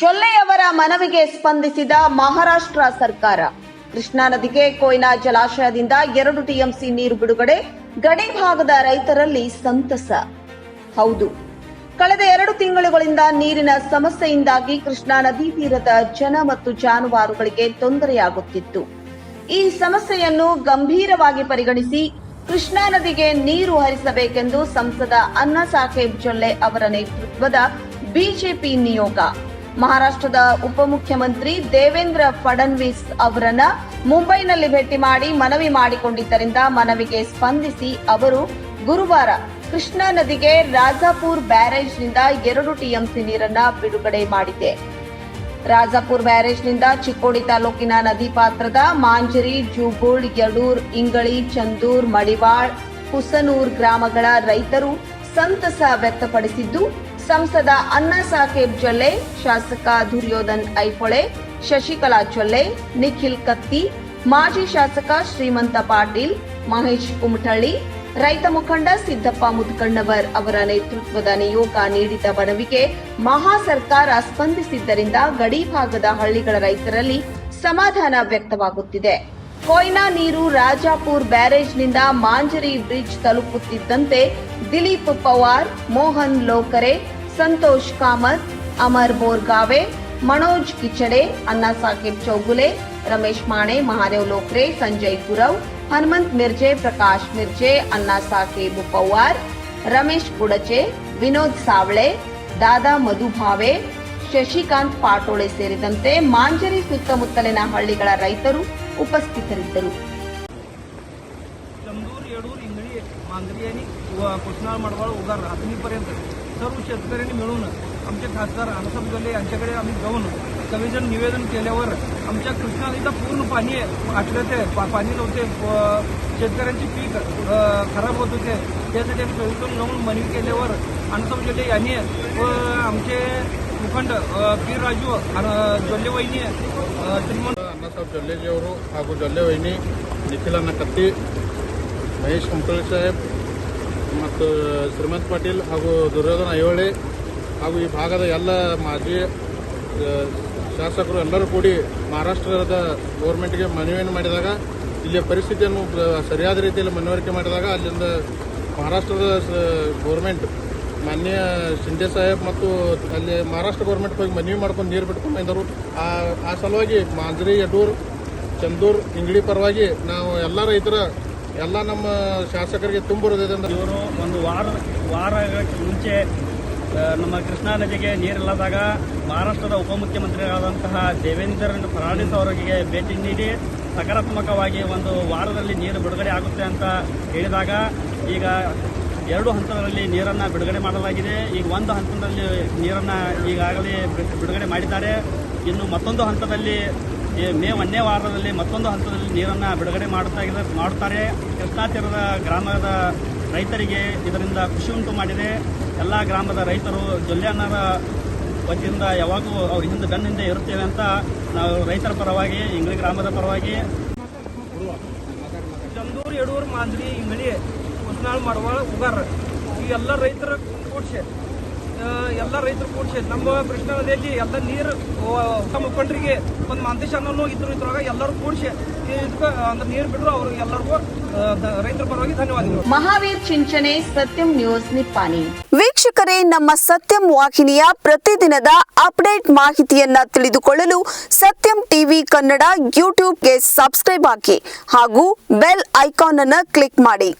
ಜೊಲ್ಲೆಯವರ ಮನವಿಗೆ ಸ್ಪಂದಿಸಿದ ಮಹಾರಾಷ್ಟ್ರ ಸರ್ಕಾರ. ಕೃಷ್ಣಾ ನದಿಗೆ ಕೊಯ್ನಾ ಜಲಾಶಯದಿಂದ ಎರಡು ಟಿಎಂಸಿ ನೀರು ಬಿಡುಗಡೆ, ಗಡಿ ಭಾಗದ ರೈತರಲ್ಲಿ ಸಂತಸ. ಹೌದು. ಕಳೆದ ಎರಡು ತಿಂಗಳುಗಳಿಂದ ನೀರಿನ ಸಮಸ್ಯೆಯಿಂದಾಗಿ ಕೃಷ್ಣಾ ನದಿ ತೀರದ ಜನ ಮತ್ತು ಜಾನುವಾರುಗಳಿಗೆ ತೊಂದರೆಯಾಗುತ್ತಿತ್ತು. ಈ ಸಮಸ್ಯೆಯನ್ನು ಗಂಭೀರವಾಗಿ ಪರಿಗಣಿಸಿ ಕೃಷ್ಣಾ ನದಿಗೆ ನೀರು ಹರಿಸಬೇಕೆಂದು ಸಂಸದ ಅಣ್ಣಾ ಸಾಹೇಬ್ ಜೊಲ್ಲೆ ಅವರ ನೇತೃತ್ವದ ಬಿಜೆಪಿ ನಿಯೋಗ. ಮಹಾರಾಷ್ಟ್ರದ ಉಪಮುಖ್ಯಮಂತ್ರಿ ದೇವೇಂದ್ರ ಫಡನ್ವೀಸ್ ಅವರನ್ನ ಮುಂಬೈನಲ್ಲಿ ಭೇಟಿ ಮಾಡಿ ಮನವಿ ಮಾಡಿಕೊಂಡಿದ್ದರಿಂದ ಮನವಿಗೆ ಸ್ಪಂದಿಸಿ ಅವರು ಗುರುವಾರ ಕೃಷ್ಣಾ ನದಿಗೆ ರಾಜಾಪುರ್ ಬ್ಯಾರೇಜ್ನಿಂದ ಎರಡು ಟಿಎಂಸಿ ನೀರನ್ನ ಬಿಡುಗಡೆ ಮಾಡಿದೆ. ರಾಜಾಪುರ್ ಬ್ಯಾರೇಜ್ನಿಂದ ಚಿಕ್ಕೋಡಿ ತಾಲೂಕಿನ ನದಿ ಪಾತ್ರದ ಮಾಂಜರಿ ಜೂಬುಳ್ ಯಡೂರ್, ಇಂಗಳಿ, ಚಂದೂರ್, ಮಡಿವಾಳ್, ಹುಸನೂರ್ ಗ್ರಾಮಗಳ ರೈತರು ಸಂತಸ ವ್ಯಕ್ತಪಡಿಸಿದ್ದು ಸಂಸದ ಅಣ್ಣಾ ಸಾಹೇಬ್ ಜೊಲ್ಲೆ, ಶಾಸಕ ದುರ್ಯೋಧನ್ ಐಹೊಳೆ ಶಶಿಕಲಾ ಜೊಲ್ಲೆ, ನಿಖಿಲ್ ಕತ್ತಿ, ಮಾಜಿ ಶಾಸಕ ಶ್ರೀಮಂತ ಪಾಟೀಲ್, ಮಹೇಶ್ ಕುಮಟಳ್ಳಿ, ರೈತ ಮುಖಂಡ ಸಿದ್ದಪ್ಪ ಮುದ್ಕಣ್ಣವರ್ ಅವರ ನೇತೃತ್ವದ ನಿಯೋಗ ನೀಡಿದ ಮನವಿಗೆ ಮಹಾ ಸರ್ಕಾರ ಸ್ಪಂದಿಸಿದ್ದರಿಂದ ಗಡಿ ಭಾಗದ ಹಳ್ಳಿಗಳ ರೈತರಲ್ಲಿ ಸಮಾಧಾನ ವ್ಯಕ್ತವಾಗುತ್ತಿದೆ. ಕೊಯ್ನಾ ನೀರು ರಾಜಾಪುರ್ ಬ್ಯಾರೇಜ್ನಿಂದ ಮಾಂಜರಿ ಬ್ರಿಡ್ಜ್ ತಲುಪುತ್ತಿದ್ದಂತೆ ದಿಲೀಪ್ ಪವಾರ್, ಮೋಹನ್ ಲೋಕರೆ ಸಂತೋಷ್ ಕಾಮತ್ ಅಮರ್ ಬೋರ್ಗಾವೆ ಮನೋಜ್ ಕಿಚಡೆ ಅಣ್ಣಾ ಸಾಹೇಬ್ ಚೌಗುಲೆ ರಮೇಶ್ ಮಾಣೆ ಮಹಾದೇವ್ ಲೋಕ್ರೆ ಸಂಜಯ್ ಗುರವ್ ಹನುಮಂತ್ ಮಿರ್ಜೆ ಪ್ರಕಾಶ್ ಮಿರ್ಜೆ ಅಣ್ಣಾ ಸಾಹೇಬ್ ಪವಾರ್ ರಮೇಶ್ ಕುಡಚೆ ವಿನೋದ್ ಸಾವಳೆ ದಾದಾ ಮಧುಭಾವೆ ಶಶಿಕಾಂತ್ ಪಾಟೋಳೆ ಸೇರಿದಂತೆ ಮಾಂಜರಿ ಸುತ್ತಮುತ್ತಲಿನ ಹಳ್ಳಿಗಳ ರೈತರು ಉಪಸ್ಥಿತರಿದ್ದರು चंदूर येडूर इंगळी मांजरी आणि व कृष्णा मडवाळ उगार रात्रीपर्यंत सर्व शेतकऱ्यांनी मिळून आमचे खासदार अनसम गले यांच्याकडे आम्ही जाऊन सगळेजण निवेदन केल्यावर आमच्या कृष्णा नदीचं पूर्ण पाणी आटलं पा पाणी नव्हते व शेतकऱ्यांची पीक अ, खराब होत होते त्यासाठी आम्ही सगळीकडून जाऊन मनवी केल्यावर अनसम गले यांनी व आमचे मुखंड अ, पीर राजू आणि जोल्लेवहिनी अ, श्रीमंत ಅಣ್ಣಸಾಬ್ ಜೊಲ್ಲೆಜಿಯವರು ಹಾಗೂ ಜೊಲ್ಲೆ ವೈನಿ ನಿಖಿಲಣ್ಣ ಕತ್ತಿ ಮಹೇಶ್ ಕುಮಟಳ್ಳಿ ಸಾಹೇಬ್ ಮತ್ತು ಶ್ರೀಮಂತ್ ಪಾಟೀಲ್ ಹಾಗೂ ದುರ್ಯೋಧನ ಐಹೊಳೆ ಹಾಗೂ ಈ ಭಾಗದ ಎಲ್ಲ ಮಾಜಿ ಶಾಸಕರು ಎಲ್ಲರೂ ಕೂಡಿ ಮಹಾರಾಷ್ಟ್ರದ ಗೌರ್ಮೆಂಟ್ಗೆ ಮನವಿಯನ್ನು ಮಾಡಿದಾಗ, ಇಲ್ಲಿಯ ಪರಿಸ್ಥಿತಿಯನ್ನು ಸರಿಯಾದ ರೀತಿಯಲ್ಲಿ ಮನವರಿಕೆ ಮಾಡಿದಾಗ ಅಲ್ಲಿಂದ ಮಹಾರಾಷ್ಟ್ರದ ಗೌರ್ಮೆಂಟ್ ಮಾನ್ಯ ಶಿಂದೆ ಸಾಹೇಬ್ ಮತ್ತು ಅಲ್ಲಿ ಮಹಾರಾಷ್ಟ್ರ ಗೌರ್ಮೆಂಟ್ ಹೋಗಿ ಮನವಿ ಮಾಡ್ಕೊಂಡು ನೀರು ಬಿಟ್ಕೊಂಡು ಬಂದರು. ಆ ಆ ಸಲುವಾಗಿ ಮಾಂಜರಿ, ಯಡೂರ್, ಚಂದೂರ್ ಇಂಗ್ಳಿ ಪರವಾಗಿ ನಾವು ಎಲ್ಲ ರೈತರ ಎಲ್ಲ ನಮ್ಮ ಶಾಸಕರಿಗೆ ತುಂಬಿರುವುದರಿಂದ ಇವರು ಒಂದು ವಾರ ವಾರಕ್ಕೆ ಮುಂಚೆ ನಮ್ಮ ಕೃಷ್ಣಾ ನದಿಗೆ ನೀರಿಲ್ಲದಾಗ ಮಹಾರಾಷ್ಟ್ರದ ಉಪಮುಖ್ಯಮಂತ್ರಿಗಳಾದಂತಹ ದೇವೇಂದ್ರ ಫಡ್ನವೀಸ್ ಅವರಿಗೆ ಭೇಟಿ ನೀಡಿ ಸಕಾರಾತ್ಮಕವಾಗಿ ಒಂದು ವಾರದಲ್ಲಿ ನೀರು ಬಿಡುಗಡೆ ಆಗುತ್ತೆ ಅಂತ ಹೇಳಿದಾಗ ಈಗ ಎರಡು ಹಂತದಲ್ಲಿ ನೀರನ್ನು ಬಿಡುಗಡೆ ಮಾಡಲಾಗಿದೆ. ಈಗ ಒಂದು ಹಂತದಲ್ಲಿ ನೀರನ್ನು ಈಗಾಗಲೇ ಬಿಡುಗಡೆ ಮಾಡಿದ್ದಾರೆ. ಇನ್ನು ಮತ್ತೊಂದು ಹಂತದಲ್ಲಿ ಮೇ ಒಂದನೇ ವಾರದಲ್ಲಿ ಮತ್ತೊಂದು ಹಂತದಲ್ಲಿ ನೀರನ್ನು ಬಿಡುಗಡೆ ಮಾಡ್ತಾ ಮಾಡುತ್ತಾರೆ. ತೀರದ ಗ್ರಾಮದ ರೈತರಿಗೆ ಇದರಿಂದ ಖುಷಿ ಉಂಟು ಮಾಡಿದೆ. ಎಲ್ಲ ಗ್ರಾಮದ ರೈತರು ಜೊಲ್ಯಾನರ ವತಿಯಿಂದ ಯಾವಾಗೂ ಅವ್ರ ಹಿಂದೆ ಬೆನ್ನ ಹಿಂದೆ ಇರುತ್ತೇವೆ ಅಂತ ನಾವು ರೈತರ ಪರವಾಗಿ ಇಂಗ್ಳಿ ಗ್ರಾಮದ ಪರವಾಗಿ. ಚಂದೂರು ಯಡೂರು ಮಾಂಜ್ರಿ ಇಂಗ್ಳಿ ಕುಸ್ನಾಳ್ ಮಾಡುವ ಉಗಾರ ಈ ಎಲ್ಲ ರೈತರ ಕೂಡ್ಸೆ ಎಲ್ಲ ರೈತರು ಕೂಡಿಸಿ ನಮ್ಮ ಕೃಷ್ಣಾ ನದಿಯಲ್ಲಿ ಎಲ್ಲ ನೀರು ತಮ್ಮ ಮುಖಂಡರಿಗೆ ಒಂದು ಮಾಂತೇಶ್ ಇದ್ರ ಇದ್ರು ಇದ್ರೊಳಗ ಎಲ್ಲರೂ ಕೂಡಿಸಿ ಇದಕ್ಕೆ ಅಂದ್ರೆ ನೀರು ಬಿಟ್ಟರು ಅವ್ರಿಗೆ ಎಲ್ಲರಿಗೂ ರೈತರ ಪರವಾಗಿ ಧನ್ಯವಾದಗಳು. ಮಹಾವೀರ್ ಚಿಂಚನೆ ಸತ್ಯಂ ನ್ಯೂಸ್ ನಿಪ್ಪಾಣಿ. ವೀಕ್ಷಕರೇ ನಮ್ಮ ಸತ್ಯಂ ವಾಹಿನಿಯ ಪ್ರತಿದಿನದ ಅಪ್ಡೇಟ್ ಮಾಹಿತಿಯನ್ನ ತಿಳಿದುಕೊಳ್ಳಲು ಸತ್ಯಂ ಟಿವಿ ಕನ್ನಡ ಯೂಟ್ಯೂಬ್ಗೆ ಸಬ್ಸ್ಕ್ರೈಬ್ ಹಾಕಿ ಹಾಗೂ ಬೆಲ್ ಐಕಾನ್ ಅನ್ನು ಕ್ಲಿಕ್ ಮಾಡಿ.